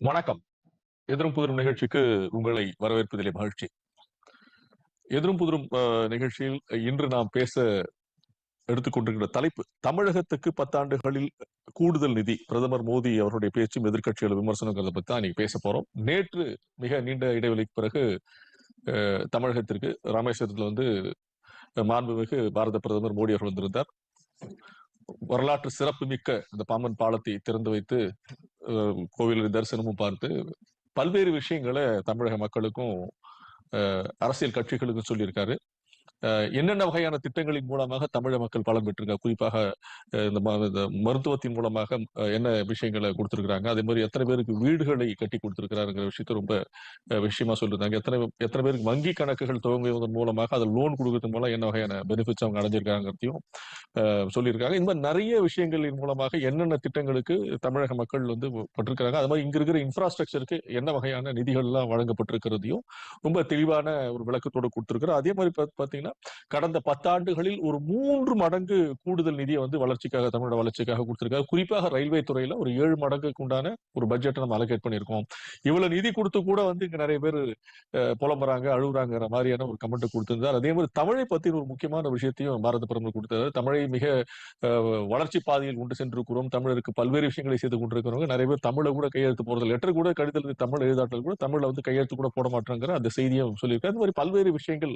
வணக்கம். எதிரும் புதிரும் நிகழ்ச்சிக்கு உங்களை வரவேற்பதிலே மகிழ்ச்சி. எதிரும் புதிரும் நிகழ்ச்சியில் இன்று நாம் பேச எடுத்துக்கொண்டிருக்கிற தலைப்பு தமிழகத்துக்கு பத்தாண்டுகளில் கூடுதல் நிதி பிரதமர் மோடி அவருடைய பேச்சும் எதிர்க்கட்சிகள் விமர்சனங்கிறத பத்தி தான் இன்னைக்கு பேச போறோம். நேற்று மிக நீண்ட இடைவெளிக்கு பிறகு அஹ், தமிழகத்திற்கு ராமேஸ்வரத்தில் வந்து மாண்புமிகு பாரத பிரதமர் மோடி அவர்கள் வந்திருந்தார். வரலாற்று சிறப்புமிக்க இந்த பாம்பன் பாலத்தை திறந்து வைத்து கோவிலின் கோவில் தரிசனமும் பார்த்து பல்வேறு விஷயங்களை தமிழக மக்களுக்கும் அஹ், அரசியல் கட்சிகளுக்கும் சொல்லியிருக்காரு. என்னென்ன வகையான திட்டங்களின் மூலமாக தமிழக மக்கள் பலன் பெற்றிருக்காங்க குறிப்பாக இந்த மருத்துவத்தின் மூலமாக என்ன விஷயங்களை கொடுத்துருக்குறாங்க? அதே மாதிரி எத்தனை பேருக்கு வீடுகளை கட்டி கொடுத்துருக்கிறாருங்கிற விஷயத்த ரொம்ப விஷயமா சொல்லியிருந்தாங்க. எத்தனை எத்தனை பேருக்கு வங்கி கணக்குகள் துவங்குவதன் மூலமாக அதை லோன் கொடுக்கறது மூலம் என்ன வகையான பெனிஃபிட்ஸ் அவங்க அடைஞ்சிருக்காங்கிறதையும் சொல்லியிருக்காங்க. இந்த மாதிரி நிறைய விஷயங்களின் மூலமாக என்னென்ன திட்டங்களுக்கு தமிழக மக்கள் வந்து பட்டிருக்கிறாங்க? அது மாதிரி இங்க இருக்கிற இன்ஃப்ராஸ்ட்ரக்சருக்கு என்ன வகையான நிதிகள்லாம் வழங்கப்பட்டிருக்கிறதையும் ரொம்ப தெளிவான ஒரு விளக்கத்தோடு கொடுத்துருக்குறோம் அதே மாதிரி பார்த்தீங்கன்னா பாத்தீங்கன்னா கடந்த பத்தாண்டுகளில் ஒரு மூன்று மடங்கு கூடுதல் நிதியை வந்து வளர்ச்சிக்காக தமிழோட வளர்ச்சிக்காக கொடுத்திருக்காங்க குறிப்பாக ரயில்வே துறையில ஒரு ஏழு மடங்குக்கு உண்டான ஒரு பட்ஜெட்டை நம்ம அலோகேட் பண்ணியிருக்கோம். இவ்வளவு நிதி கொடுத்து கூட வந்து இங்க நிறைய பேர் புலம்புறாங்க அழுகுறாங்கிற மாதிரியான ஒரு கமெண்ட் கொடுத்திருந்தார். அதே மாதிரி தமிழை பத்தி ஒரு முக்கியமான விஷயத்தையும் பாரத பிரதமர் கொடுத்தாரு. தமிழை மிக அஹ், வளர்ச்சி பாதையில் கொண்டு சென்றிருக்கிறோம். தமிழருக்கு பல்வேறு விஷயங்களை செய்து கொண்டிருக்கிறவங்க. நிறைய பேர் தமிழை கூட கையெழுத்து போறது லெட்டர் கூட கடிதத்தில் தமிழ் எழுதாட்டல் கூட தமிழ்ல வந்து கையெழுத்து கூட போட மாட்டேங்கிற அந்த செய்தியும் சொல்லியிருக்காரு. அது மாதிரி பல்வேறு விஷயங்கள்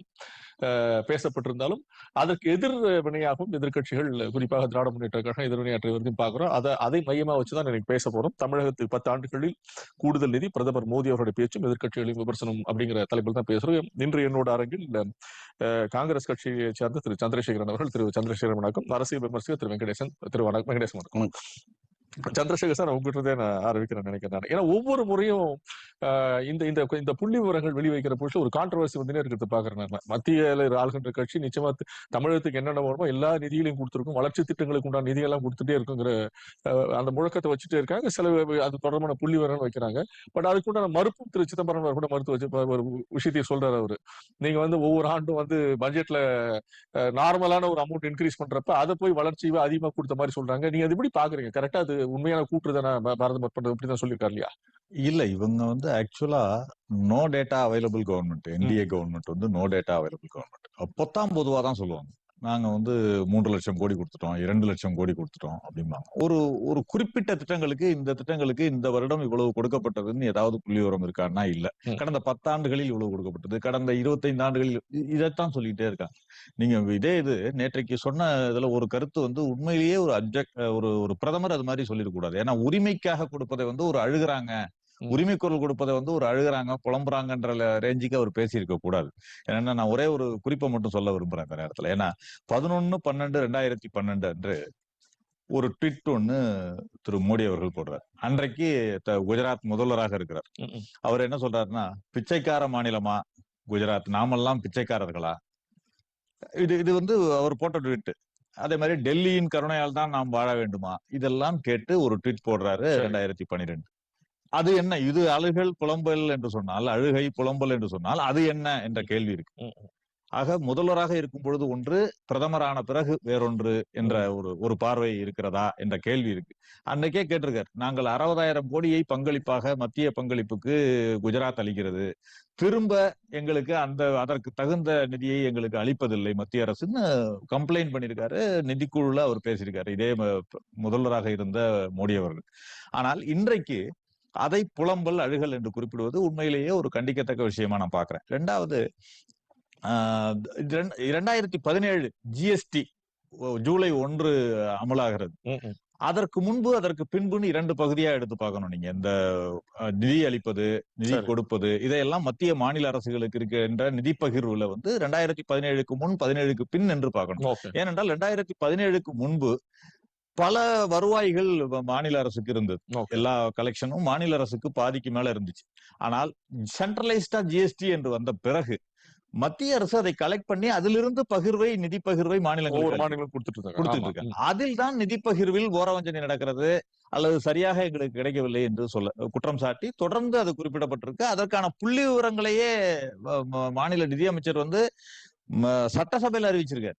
பேசப்பட்டிருந்தாலும் அதற்கு எதிர்வினையாகவும் எதிர்கட்சிகள் எதிர்க்கட்சிகள் குறிப்பாக திராவிட முன்னேற்ற கழகம் எதிர்வினையாற்றி வருதையும் பார்க்கிறோம். அதை அதை மையமா வச்சுதான் இன்னைக்கு பேச போறோம். தமிழகத்தில் பத்து ஆண்டுகளில் கூடுதல் நிதி பிரதமர் மோடி அவருடைய பேச்சும் எதிர்கட்சிகளின் விமர்சனம் அப்படிங்கிற தலைப்பில் தான் பேசுறோம். இன்று என்னோட அரங்கில் காங்கிரஸ் கட்சியை சேர்ந்த திரு சந்திரசேகரன் அவர்கள் திரு சந்திரசேகரன் வணக்கம். அரசியல் விமர்சகர் திரு வெங்கடேசன் திரு வணக்கம். வெங்கடேசன் வணக்கம். சந்திரசேகர் சார் உங்ககிட்ட நான் ஆரம்பிக்கிறேன் நினைக்கிறேன் நான். ஏன்னா ஒவ்வொரு முறையும் இந்த இந்த இந்த புள்ளி விவரங்கள் வெளிவைக்கிற பொழுது ஒரு கான்ட்ரவர்சி வந்துனே இருக்கிறது பாக்குறேன் நான். மத்தியில ஆளுகின்ற கட்சி நிச்சயமா தமிழகத்துக்கு என்னென்ன வருமோ எல்லா நிதிகளையும் கொடுத்துருக்கும். வளர்ச்சி திட்டங்களுக்கு உண்டான நிதியெல்லாம் கொடுத்துட்டே இருக்குங்கிற அந்த முழக்கத்தை வச்சுட்டே இருக்காங்க. சில அது தொடர்பான புள்ளி விவரங்கள் வைக்கிறாங்க. பட் அதுக்குண்டான மறுப்பும் திரு சிதம்பரம் கூட மறுத்து வச்சு ஒரு விஷயத்தையும் சொல்றாரு அவரு. நீங்க வந்து ஒவ்வொரு ஆண்டும் வந்து பட்ஜெட்ல நார்மலான ஒரு அமௌண்ட் இன்க்ரீஸ் பண்றப்ப அதை போய் வளர்ச்சி அதிகமா கொடுத்த மாதிரி சொல்றாங்க. நீங்க அது எப்படி பாக்குறீங்க? கரெக்டா அது உண்மையான கூற்று தானே பாரத பண்றது இப்படிதான் சொல்லியிருக்காரு இல்லையா? இல்ல இவங்க வந்து ஆக்சுவலா no data available government NDA government வந்து நோ டேட்டா அவைலபிள் கவர்மெண்ட் பொத்தாம் பொதுவா தான் சொல்லுவாங்க. நாங்க வந்து மூன்று லட்சம் கோடி கொடுத்துட்டோம் இரண்டு லட்சம் கோடி கொடுத்துட்டோம் அப்படிம்பாங்க ஒரு ஒரு குறிப்பிட்ட திட்டங்களுக்கு இந்த திட்டங்களுக்கு இந்த வருடம் இவ்வளவு கொடுக்கப்பட்டதுன்னு ஏதாவது புள்ளி விவரம் இருக்கான்னா இல்ல. கடந்த பத்தாண்டுகளில் இவ்வளவு கொடுக்கப்பட்டது கடந்த இருபத்தைந்து ஆண்டுகளில் இதைத்தான் சொல்லிட்டே இருக்காங்க நீங்க இதே இது நேற்றைக்கு சொன்ன இதுல ஒரு கருத்து வந்து உண்மையிலேயே ஒரு அப்ஜெக்ட் ஒரு ஒரு பிரதமர் அது மாதிரி சொல்லிடக்கூடாது ஏன்னா உரிமைக்காக கொடுப்பதை வந்து ஒரு அழுகுறாங்க. உரிமை குரல் கொடுப்பதை வந்து ஒரு அழுகுறாங்க புலம்புறாங்கன்ற ரேஞ்சுக்கு அவர் பேசியிருக்க கூடாது. ஏன்னா நான் ஒரே ஒரு குறிப்பை மட்டும் சொல்ல விரும்புறேன் இந்த நேரத்துல. ஏன்னா பதினொன்னு பன்னெண்டு ரெண்டாயிரத்தி பன்னெண்டு அன்று ஒரு ட்வீட் ஒண்ணு திரு. மோடி அவர்கள் போடுறார். அன்றைக்கு குஜராத் முதல்வராக இருக்கிறார். அவர் என்ன சொல்றாருன்னா பிச்சைக்கார மாநிலமா குஜராத்? நாமெல்லாம் பிச்சைக்காரர்களா? இது இது வந்து அவர் போட்ட ட்வீட். அதே மாதிரி டெல்லியின் கருணையால் தான் நாம் வாழ வேண்டுமா? இதெல்லாம் கேட்டு ஒரு ட்வீட் போடுறாரு. ரெண்டாயிரத்தி பன்னிரெண்டு. அது என்ன? இது அழுகல் புலம்பல் என்று சொன்னால் அழுகை புலம்பல் என்று சொன்னால் அது என்ன என்ற கேள்வி இருக்கு. ஆக முதல்வராக இருக்கும் பொழுது ஒன்று பிரதமரான பிறகு வேறொன்று என்ற ஒரு ஒரு பார்வை இருக்கிறதா என்ற கேள்வி இருக்கு. அன்னைக்கே கேட்டிருக்கார் நாங்கள் அறுபதாயிரம் கோடியை பங்களிப்பாக மத்திய பங்களிப்புக்கு குஜராத் அளிக்கிறது. திரும்ப எங்களுக்கு அந்த அதற்கு தகுந்த நிதியை எங்களுக்கு அளிப்பதில்லை மத்திய அரசுன்னு கம்ப்ளைண்ட் பண்ணியிருக்காரு நிதிக்குழுல அவர் பேசியிருக்காரு. இதே முதல்வராக இருந்த மோடி அவர்கள். ஆனால் இன்றைக்கு அதை புலம்பல் அழுகல் என்று குறிப்பிடுவது உண்மையிலேயே ஒரு கண்டிக்கத்தக்க விஷயமா நான் பாக்குறேன் ரெண்டாவது இரண்டாயிரத்தி பதினேழு ஜிஎஸ்டி ஜூலை ஒன்று அமலாகிறது. அதற்கு முன்பு அதற்கு பின்புன்னு இரண்டு பகுதியா எடுத்து பார்க்கணும் நீங்க. இந்த நிதி அளிப்பது நிதி. கொடுப்பது இதையெல்லாம் மத்திய மாநில அரசுகளுக்கு இருக்கின்ற நிதி பகிர்வுல வந்து ரெண்டாயிரத்தி பதினேழுக்கு முன் பதினேழுக்கு பின் என்று பார்க்கணும். ஏனென்றால் ரெண்டாயிரத்தி பதினேழுக்கு முன்பு பல வருவாய்கள் மாநில அரசுக்கு இருந்தது. எல்லா கலெக்ஷனும் மாநில அரசுக்கு பாதிக்கு மேல இருந்துச்சு. ஆனால் சென்ட்ரலைஸ்டா ஜிஎஸ்டி என்று வந்த பிறகு மத்திய அரசு அதை கலெக்ட் பண்ணி அதிலிருந்து பகிர்வை நிதி பகிர்வை மாநிலங்களுக்கு கொடுத்துட்டு இருக்காங்க அதில் தான் நிதி பகிர்வில் ஓரவஞ்சனை நடக்கிறது அல்லது சரியாக எங்களுக்கு கிடைக்கவில்லை என்று சொல்ல குற்றம் சாட்டி தொடர்ந்து அது குறிப்பிடப்பட்டிருக்கு. அதற்கான புள்ளி விவரங்களையே மாநில நிதியமைச்சர் வந்து சட்டசபையில அறிவிச்சிருக்காரு.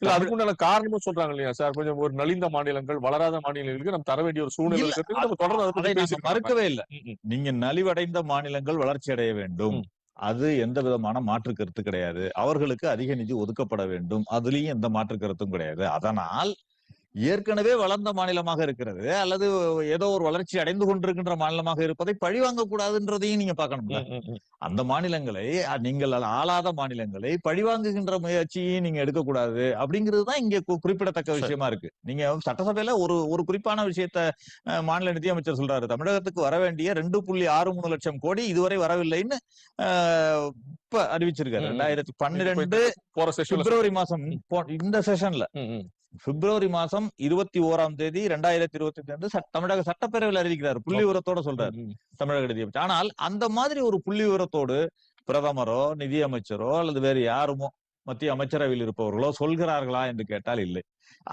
இல்ல அதுக்கு உண்டான காரணமும் சொல்றாங்க இல்லையா சார்? கொஞ்சம் ஒரு நலிந்த மாநிலங்கள் வளராத மாநிலங்களுக்கு நம்ம தர வேண்டிய ஒரு சூழ்நிலை நம்ம தொடர்ந்து மறுக்கவே இல்லை. நீங்க நலிவடைந்த மாநிலங்கள் வளர்ச்சி அடைய வேண்டும். அது எந்த விதமான மாற்று கருத்து கிடையாது. அவர்களுக்கு அதிக நிதி ஒதுக்கப்பட வேண்டும். அதுலயும் எந்த மாற்று கருத்தும் கிடையாது. அதனால் ஏற்கனவே வளர்ந்த மாநிலமாக இருக்கிறது. அல்லது ஏதோ ஒரு வளர்ச்சி அடைந்து கொண்டிருக்கின்ற மாநிலமாக இருப்பதை பழிவாங்க கூடாதுன்றதையும் நீங்க பார்க்கணும்ல. ம், ம், ம். அந்த மாநிலங்களை நீங்கள் ஆளாத மாநிலங்களை பழிவாங்குகின்ற முயற்சியை நீங்க எடுக்கக்கூடாது அப்படிங்கிறது தான் இங்க குறிப்பிடத்தக்க. விஷயமா இருக்கு. நீங்க சட்டசபையில ஒரு ஒரு குறிப்பான விஷயத்த மாநில நிதியமைச்சர் சொல்றாரு. தமிழகத்துக்கு வர வேண்டிய ரெண்டு புள்ளி ஆறு மூணு லட்சம் கோடி இதுவரை வரவில்லைன்னு இப்ப அறிவிச்சிருக்காரு. ரெண்டாயிரத்தி பன்னிரெண்டு பிப்ரவரி மாசம் இந்த செஷன்ல பிப்ரவரி மாசம் இருபத்தி ஓராம் தேதி ரெண்டாயிரத்தி இருபத்தி ரெண்டு தமிழக சட்டப்பேரவையில் அறிவிக்கிறார். புள்ளி விவரத்தோட சொல்றாரு. தமிழக நிதியமைச்சர் ஆனால் அந்த மாதிரி ஒரு புள்ளி விவரத்தோடு பிரதமரோ நிதியமைச்சரோ அல்லது வேறு யாருமோ மத்திய அமைச்சரவையில் இருப்பவர்களோ சொல்கிறார்களா என்று கேட்டால் இல்லை.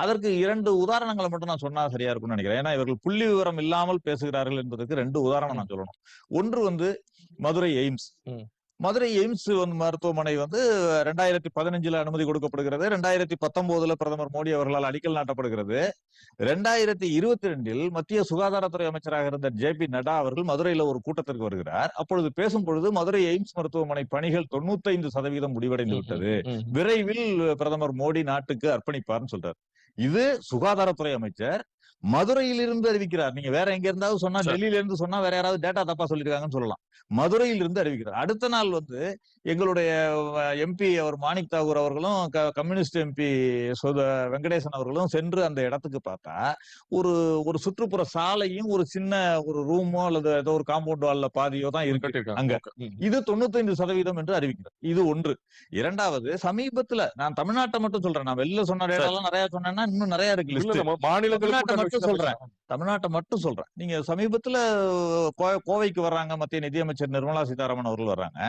அதற்கு இரண்டு உதாரணங்களை மட்டும் நான் சொன்னா சரியா இருக்கும்னு நினைக்கிறேன். ஏன்னா இவர்கள் புள்ளி விவரம் இல்லாமல் பேசுகிறார்கள் என்பதற்கு ரெண்டு உதாரணம் நான் சொல்லணும். ஒன்று வந்து மதுரை எய்ம்ஸ். மதுரை எய்ம்ஸ் வந்து மருத்துவமனை வந்து ரெண்டாயிரத்தி பதினஞ்சுல அனுமதி கொடுக்கப்படுகிறது. ரெண்டாயிரத்தி பத்தொன்பதுல பிரதமர் மோடி அவர்களால் அடிக்கல் நாட்டப்படுகிறது. ரெண்டாயிரத்தி இருபத்தி ரெண்டில் மத்திய சுகாதாரத்துறை அமைச்சராக இருந்த ஜே பி நட்டா அவர்கள் மதுரையில ஒரு கூட்டத்திற்கு வருகிறார். அப்பொழுது பேசும் பொழுது மதுரை எய்ம்ஸ் மருத்துவமனை பணிகள் தொண்ணூத்தைந்து சதவீதம் முடிவடைந்து விட்டது. விரைவில் பிரதமர் மோடி நாட்டுக்கு அர்ப்பணிப்பார்னு சொல்றார். இது சுகாதாரத்துறை அமைச்சர் மதுரையில் இருந்து அறிவிக்கிறார். நீங்க வேற எங்க இருந்தாவது சொன்னா. டெல்லியில இருந்து சொன்னா வேற யாராவது டேட்டா தப்பா சொல்லிருக்காங்கன்னு சொல்லலாம். மதுரையில் இருந்து அறிவிக்கிறார். அடுத்த நாள் வந்து எங்களுடைய எம்பி அவர் மாணிக் தாகூர் அவர்களும் கம்யூனிஸ்ட் எம்பி வெங்கடேசன் அவர்களும் சென்று அந்த இடத்துக்கு பார்த்தா ஒரு ஒரு சுற்றுப்புற சாலையும் ஒரு சின்ன ஒரு ரூமோ அல்லது ஏதோ ஒரு காம்பவுண்ட் வால்ல பாதியோ தான் இருக்கு அங்க. இது தொண்ணூத்தைந்து சதவீதம் என்று அறிவிக்கிறார் இது ஒன்று. இரண்டாவது சமீபத்துல நான் தமிழ்நாட்டை மட்டும் சொல்றேன். நான் வெளில சொன்ன டேட்டாலாம் நிறைய சொன்னேன்னா இன்னும் நிறைய இருக்கு தமிழ்நாட்டை மட்டும் சொல்றேன். தமிழ்நாட்டை மட்டும் சொல்றேன். நீங்க சமீபத்துல கோவைக்கு வர்றாங்க மத்திய நிதியமைச்சர் நிர்மலா சீதாராமன் அவர்கள் வர்றாங்க.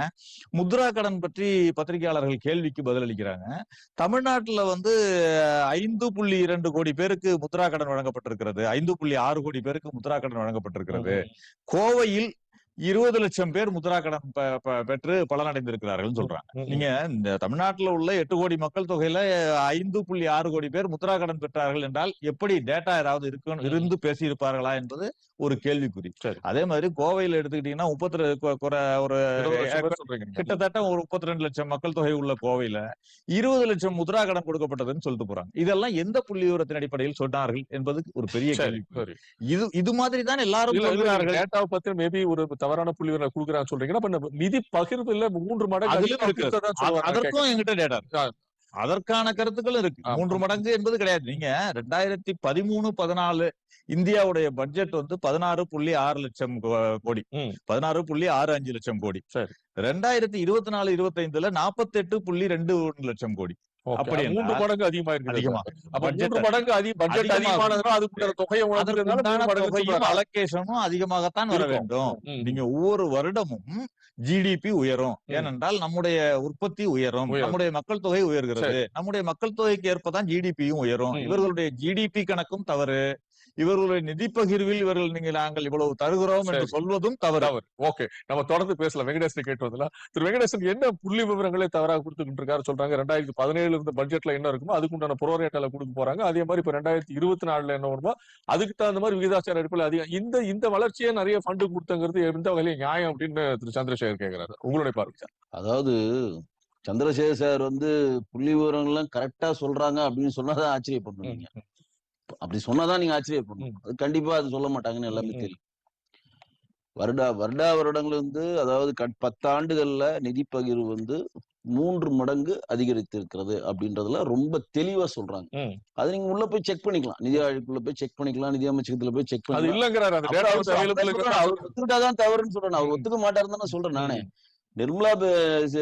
முத்ரா கடன் பற்றி பத்திரிகையாளர்கள் கேள்விக்கு பதிலளிக்கிறாங்க. தமிழ்நாட்டுல வந்து ஐந்து புள்ளி இரண்டு கோடி பேருக்கு முத்ரா கடன் வழங்கப்பட்டிருக்கிறது. ஐந்து புள்ளி ஆறு கோடி பேருக்கு முத்ரா கடன் வழங்கப்பட்டிருக்கிறது. கோவையில் இருபது லட்சம் பேர் முத்ரா கடன் பெற்று பலனடைந்திருக்கிறார்கள் சொல்றாங்க. நீங்க இந்த தமிழ்நாட்டுல உள்ள எட்டு கோடி மக்கள் தொகையில ஐந்து புள்ளி ஆறு கோடி பேர் முத்ரா கடன் பெற்றார்கள் என்றால் எப்படி டேட்டா ஏதாவது இருக்கும் இருந்து பேசி இருப்பார்களா என்பது ஒரு கேள்விக்குறி. அதே மாதிரி கோவையில எடுத்துக்கிட்டீங்கன்னா முப்பத்தி ஒரு கிட்டத்தட்ட ஒரு முப்பத்தி ரெண்டு லட்சம் மக்கள் தொகை உள்ள கோவையில இருபது லட்சம் முத்ரா கடன் கொடுக்கப்பட்டதுன்னு சொல்லிட்டு போறாங்க. இதெல்லாம் எந்த புள்ளி விவரத்தின் அடிப்படையில் சொன்னார்கள் என்பது ஒரு பெரிய கேள்வி இது இது மாதிரி தான் எல்லாரும் சொல்கிறார்கள் டேட்டாவை பத்தி மேபி ஒரு தவறான புள்ளி விவரம் கொடுக்குறான்னு சொல்றீங்கன்னா அப்ப நிதி பகிர்வுல மூன்று மடங்கு. அதற்கும் எங்கிட்ட டேட்டா. அதற்கான கருத்துக்களும் இருக்கு. மூன்று மடங்கு என்பது கிடையாது நீங்க ரெண்டாயிரத்தி பதிமூணு பதினாலு இந்தியாவுடைய பட்ஜெட் வந்து பதினாறு புள்ளி ஆறு லட்சம் கோடி. பதினாறு புள்ளி ஆறு அஞ்சு லட்சம் கோடி. ரெண்டாயிரத்தி இருபத்தி நாலு இருபத்தி ஐந்துல நாற்பத்தி எட்டு புள்ளி ரெண்டு ஒன்று லட்சம் கோடி. அப்படி மூன்று மடங்கு அதிகமா இருக்கு அதிகமா அப்ப மூன்று மடங்கு அதிக பட்ஜெட் அதிகமாகும். அதிகமானதுனால அதுக்குள்ள தொகையை. அலோகேஷனும் அதிகமாகத்தான் வர. வேண்டும். நீங்க ஒவ்வொரு வருடமும் ஜிடிபி உயரும். ஏனென்றால் நம்முடைய உற்பத்தி உயரும். நம்முடைய மக்கள் தொகை உயர்கிறது நம்முடைய மக்கள் தொகைக்கு ஏற்பதான் ஜிடிபியும் உயரும். இவர்களுடைய ஜிடிபி கணக்கும் தவறு இவர்களுடைய நிதி பகிர்வில் இவர்கள் நீங்க நாங்கள் இவ்வளவு தருகிறோம் என்று. சொல்வதும் தவறு. தவறு. ஓகே. நம்ம தொடர்ந்து பேசலாம். வெங்கடேசன் கேட்டு வரலாம் திரு வெங்கடேசன் என்ன புள்ளி விவரங்களை தவறாக கொடுத்துக்கிட்டு இருக்காரு சொல்றாங்க. ரெண்டாயிரத்தி பதினேழுல இருந்த பட்ஜெட்ல என்ன இருக்குமோ அதுக்கு உண்டான புரோரேட்டால கொடுக்க போறாங்க. அதே மாதிரி இப்ப ரெண்டாயிரத்தி இருபத்தி நாலுல என்ன வருமோ அதுக்கு தகுந்த மாதிரி விகிதாச்சார அடிப்படையில் அதிகம் இந்த இந்த வளர்ச்சியை நிறைய ஃபண்டு கொடுத்தங்கிறது எந்த வகையில நியாயம் அப்படின்னு திரு சந்திரசேகர் கேக்குறாரு. உங்களுடைய பார்வை. சார் அதாவது சந்திரசேகர் சார் வந்து புள்ளி விவரங்கள்லாம் கரெக்டா சொல்றாங்க அப்படின்னு சொன்னாதான் ஆச்சரியப்படணும் நீங்க அப்படி சொன்னாதான் நீங்க ஆச்சரியப்படணும் அது கண்டிப்பா அது சொல்ல மாட்டாங்கன்னு எல்லாமே. தெரியும். வருடா வருடா வருடங்கள் வந்து அதாவது பத்தாண்டுகள்ல நிதி பகிர்வு வந்து மூன்று மடங்கு அதிகரித்திருக்கிறது அப்படின்றதுல ரொம்ப தெளிவா சொல்றாங்க. அது நீங்க உள்ள போய் செக் பண்ணிக்கலாம். நிதி ஆய்வுக்குள்ள போய் செக் பண்ணிக்கலாம். நிதி அமைச்சகத்துல போய் செக் பண்ணிக்கலாம். ஒத்துக்கிட்டாதான் தவறுன்னு சொல்றேன். அவர். ஒத்துக்க மாட்டாருன்னு சொல்றேன் நானே. நிர்மலா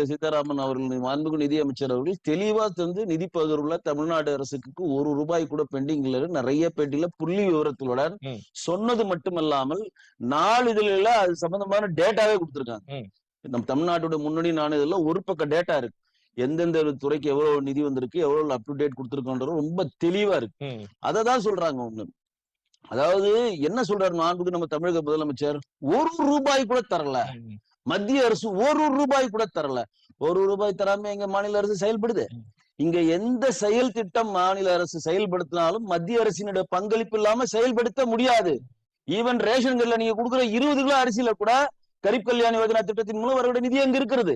சீதாராமன் அவர்கள் மாண்புமிகு நிதி அமைச்சர் அவர்கள் தெளிவா தந்து நிதி பகிர்வுல தமிழ்நாடு அரசுக்கு ஒரு ரூபாய் கூட பெண்டிங் இல்ல நிறைய பேட்டியில புள்ளி விவரத்துடன். சொன்னது மட்டுமல்லாமல் நாளிதழில அது சம்பந்தமான டேட்டாவே கொடுத்திருக்காங்க ம். நம்ம தமிழ்நாட்டோட முன்னணி நாளிதழில் ஒரு பக்கம் டேட்டா இருக்கு எந்தெந்த துறைக்கு எவ்வளவு நிதி வந்திருக்கு எவ்வளவு அப் டு டேட் கொடுத்திருக்கோன்றது ரொம்ப தெளிவா இருக்கு. அதை தான் சொல்றாங்க அவங்க அதாவது என்ன சொல்றாரு மாண்புக்கு நம்ம தமிழக முதலமைச்சர் ஒரு ரூபாய் கூட தரல. மத்திய அரசு ஒரு ரூபாய் கூட தரல. ஒரு ரூபாய் தராம எங்க மாநில அரசு செயல்படுது? இங்க எந்த செயல் திட்டம் மாநில அரசு செயல்படுத்தினாலும் மத்திய அரசினுடைய பங்களிப்பு இல்லாம செயல்படுத்த முடியாது. ஈவன் ரேஷன் கடையில நீங்க கொடுக்குற இருபது கிலோ அரிசியில கூட கரீப் கல்யாண யோஜனா திட்டத்தின் மூலம் வரக்கூடிய நிதி அங்க இருக்கிறது.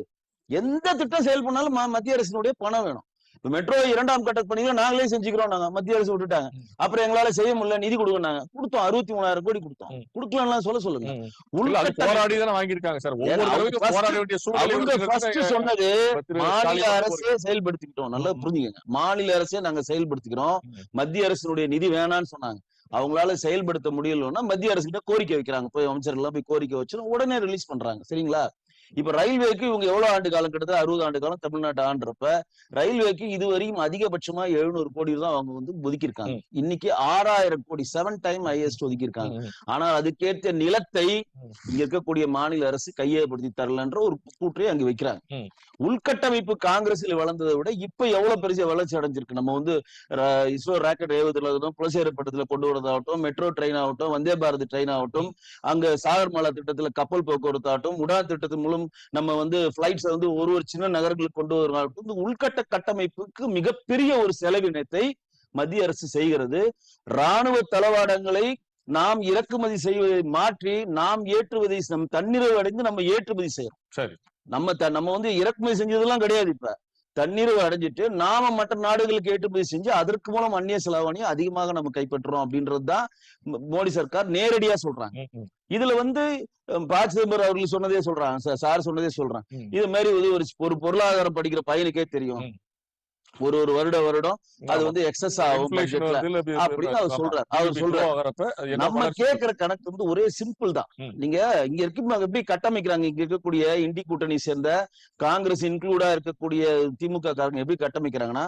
எந்த திட்டம் செயல் பண்ணாலும் மத்திய அரசினுடைய பணம் வேணும். இப்ப மெட்ரோ இரண்டாம் கட்ட பணிகளை நாங்களே செஞ்சுக்கிறோம் நாங்க. மத்திய அரசு விட்டுட்டாங்க. அப்புறம் எங்களால செய்ய முடியல நிதி கொடுக்கணாங்க கொடுத்தோம். அறுபத்தி மூணாயிரம் கோடி கொடுத்தோம். ம். கொடுக்கலாம் சொல்ல சொல்லுங்க. போராடி தானே வாங்கியிருக்காங்க சார். சொன்னது மாநில அரசே செயல்படுத்திக்கிட்டோம். நல்லா. புரிஞ்சுக்கங்க. மாநில அரசே நாங்க செயல்படுத்திக்கிறோம். மத்திய அரசினுடைய நிதி வேணாம்னு சொன்னாங்க. அவங்களால செயல்படுத்த முடியலன்னா மத்திய அரசு கிட்ட கோரிக்கை வைக்கிறாங்க. போய் அமைச்சர்கள் போய் கோரிக்கை வச்சு உடனே ரிலீஸ் பண்றாங்க. சரிங்களா? இப்ப ரயில்வேக்கு இவங்க எவ்வளவு ஆண்டு காலம் கிட்டத்தட்ட அறுபது ஆண்டு காலம் தமிழ்நாட்டை ஆண்டுறப்ப ரயில்வேக்கு இதுவரைக்கும் அதிகபட்சமா எழுநூறு கோடி தான் அவங்க வந்து ஒதுக்கியிருக்காங்க இன்னைக்கு ஆறாயிரம் கோடி செவன் டைம் ஹையஸ்ட் ஒதுக்கியிருக்காங்க. ஆனால் அதுக்கேற்ற நிலத்தை. இங்க இருக்கக்கூடிய மாநில அரசு கையகப்படுத்தி தரலன்ற ஒரு கூற்றை அங்க வைக்கிறாங்க. உள்கட்டமைப்பு காங்கிரஸ்ல வளர்ந்ததை விட இப்ப எவ்வளவு பெரிய வளர்ச்சி அடைஞ்சிருக்கு நம்ம வந்து இஸ்ரோ ராக்கெட் ஏவுதல் ஆகட்டும் புலசேரப்பட்டத்துல கொண்டு வரதாகட்டும் மெட்ரோ ட்ரெயின் ஆகட்டும் வந்தே பாரத் ட்ரெயின் ஆகட்டும் அங்க சாகர்மாலா திட்டத்துல கப்பல் போக்குவரத்து ஆகட்டும் உடான் திட்டத்தின் மூலம் நம்ம வந்து பிளைட்ஸ் வந்து ஒரு ஒரு சின்ன நகரங்களுக்கு கொண்டு இந்த உள்கட்ட கட்டமைப்புக்கு மிகப்பெரிய ஒரு செலவினத்தை மத்திய அரசு செய்கிறது. ராணுவ தளவாடங்களை நாம் இறக்குமதி செய்வதை மாற்றி நாம் ஏற்றுமதி நம் தன்னிறைவு அடைந்து நம்ம ஏற்றுமதி செய்யறோம். சரி. நம்ம நம்ம வந்து இறக்குமதி செஞ்சதெல்லாம் கிடையாது இப்ப. தன்னிறைவு அடைஞ்சிட்டு நாம மற்ற நாடுகளுக்கு ஏற்றுமதி செஞ்சு அதற்கு மூலம் அந்நிய செலவாணியை அதிகமாக நம்ம கைப்பற்றுறோம் அப்படின்றதுதான் ம- மோடி சர்க்கார் நேரடியா சொல்றாங்க. இதுல வந்து ப சிதம்பரம் அவர்கள் சொன்னதே சொல்றாங்க. சார் சொன்னதே சொல்றாங்க. இது மாதிரி ஒரு ஒரு பொருளாதாரம் படிக்கிற பையனுக்கே தெரியும். ஒரு ஒரு வருட வருடம் அது. வந்து எக்ஸஸ் ஆகும் அப்படின்னு அவர். சொல்றாரு. அவர் சொல்றாரு. நம்ம? கேக்குற கணக்கு வந்து ஒரே சிம்பிள் தான். நீங்க இங்க இருக்கு எப்படி கட்டமைக்கிறாங்க இங்க இருக்கக்கூடிய இண்டி கூட்டணி சேர்ந்த காங்கிரஸ் இன்க்ளூடா இருக்கக்கூடிய திமுக காரங்க எப்படி கட்டமைக்கிறாங்கன்னா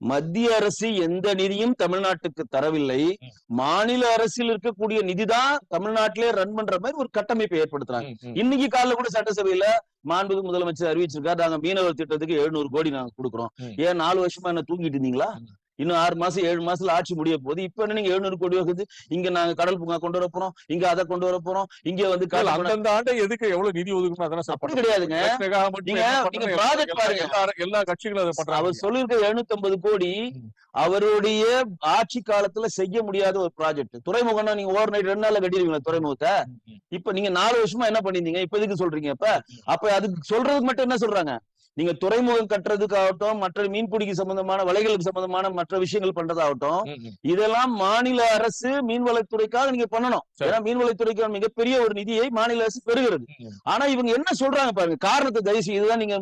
மத்திய அரசு எந்த நிதியும் தமிழ்நாட்டுக்கு தரவில்லை. மாநில அரசில் இருக்கக்கூடிய நிதி தான் தமிழ்நாட்டிலே ரன் பண்ற மாதிரி ஒரு கட்டமைப்பை ஏற்படுத்துறாங்க. இன்னைக்கு காலைல கூட சட்டசபையில மாண்புமிகு முதலமைச்சர் அறிவிச்சிருக்காரு நாங்க மீனவர் திட்டத்துக்கு எழுநூறு கோடி நாங்க கொடுக்குறோம். ஏன் நாலு வருஷமா என்ன தூங்கிட்டு இருந்தீங்களா. இன்னும் ஆறு மாசம் ஏழு மாசத்துல ஆட்சி முடிய போகுது. இப்ப என்ன நீங்க எழுநூறு கோடி வருது இங்க நாங்க கடல் பூங்கா கொண்டு வர போறோம். இங்க அதை கொண்டு வர போறோம். இங்க வந்து அந்தந்த ஆண்டு எதுக்கு எவ்வளவு நிதி ஒதுக்கணும்? சார் அப்படி கிடையாதுங்க. நீங்க- எல்லா- பாருங்க. எல்லா- கட்சிகளும் அதை பண்றாங்க. அவர் சொல்லியிருக்க எழுநூத்தி ஐம்பது கோடி. அவருடைய ஆட்சி காலத்துல செய்ய முடியாத ஒரு ப்ராஜெக்ட். துறைமுகம்னா நீங்க ஓவர் நைட் ரெண்டு நாள்ல கட்டிடுவீங்களா துறைமுகத்தை. இப்ப நீங்க நாலு வருஷமா என்ன பண்ணிருந்தீங்க இப்ப எதுக்கு சொல்றீங்க? இப்ப அப்ப அதுக்கு சொல்றதுக்கு மட்டும் என்ன சொல்றாங்க? நீங்க துறைமுகம் கட்டுறதுக்காகட்டும் மற்ற மீன்பிடிக்கு சம்பந்தமான வலைகளுக்கு சம்பந்தமான மற்ற விஷயங்கள் பண்றதாகட்டும். இதெல்லாம் மாநில அரசு மீன்வளத்துறைக்காக நீங்க பண்ணணும். ஏன்னா மீன்வளத்துறைக்கான மிகப்பெரிய ஒரு நிதியை மாநில அரசு பெறுகிறது. ஆனா இவங்க என்ன சொல்றாங்க பாருங்க காரணத்தை தயவு செய்து இதுதான் நீங்க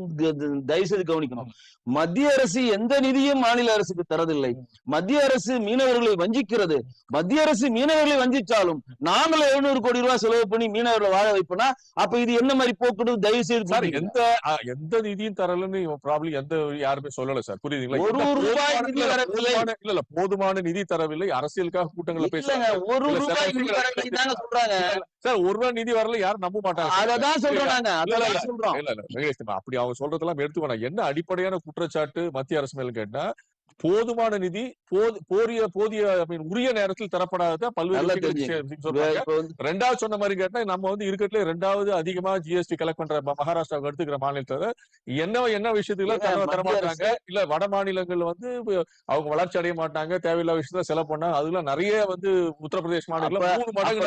தயவு செய்து கவனிக்கணும் மத்திய அரசு எந்த நிதியும் மாநில அரசுக்கு தரதில்லை மத்திய அரசு மீனவர்களை வஞ்சிக்கிறது மத்திய அரசு மீனவர்களை வஞ்சிச்சாலும் நாங்களும் எழுநூறு கோடி ரூபாய் செலவு பண்ணி மீனவர்களை வாழ வைப்போம்னா அப்ப இது என்ன மாதிரி போக்குன்னு தயவு செய்து. எந்த எந்த நிதியும் தரலன்னு ப்ராப்ளம் எந்த யாருமே சொல்லல சார் புரியுதுங்களா? இல்ல. போதுமான- இல்ல இல்ல போதுமான நிதி தரவில்லை. அரசியலுக்காக கூட்டங்களை பேசுறாங்க ஒரு ரூபாய் சொல்றாங்க. சார் ஒரு ரூபாய் நிதி வரல யாரும் நம்ப மாட்டாங்க? அதான் சொல்றோம். அப்படி அவங்க சொல்றதெல்லாம் எடுத்துக்கணும் என்ன அடிப்படையான குற்றச்சாட்டு மத்திய அரசு மேல கேட்டா போதுமான நிதி போது போதிய போதிய உரிய நேரத்தில் தரப்படாத பல்வேறு ரெண்டாவது சொன்ன மாதிரி கேட்டா நம்ம வந்து இருக்கிறதுல ரெண்டாவது அதிகமா ஜிஎஸ்டி கலெக்ட் பண்ற மகாராஷ்டிராவுக்கு எடுத்துக்கிற மாநிலத்தை என்ன என்ன மத்திய தரமாட்டாங்க. இல்ல வட மாநிலங்கள்ல வந்து அவங்க வளர்ச்சி அடைய மாட்டாங்க. தேவையில்லாத விஷயத்துல செலவு பண்ணாங்க அதெல்லாம் நிறைய வந்து உத்தரப்பிரதேஷ் அப்ப- மூணு மடங்கு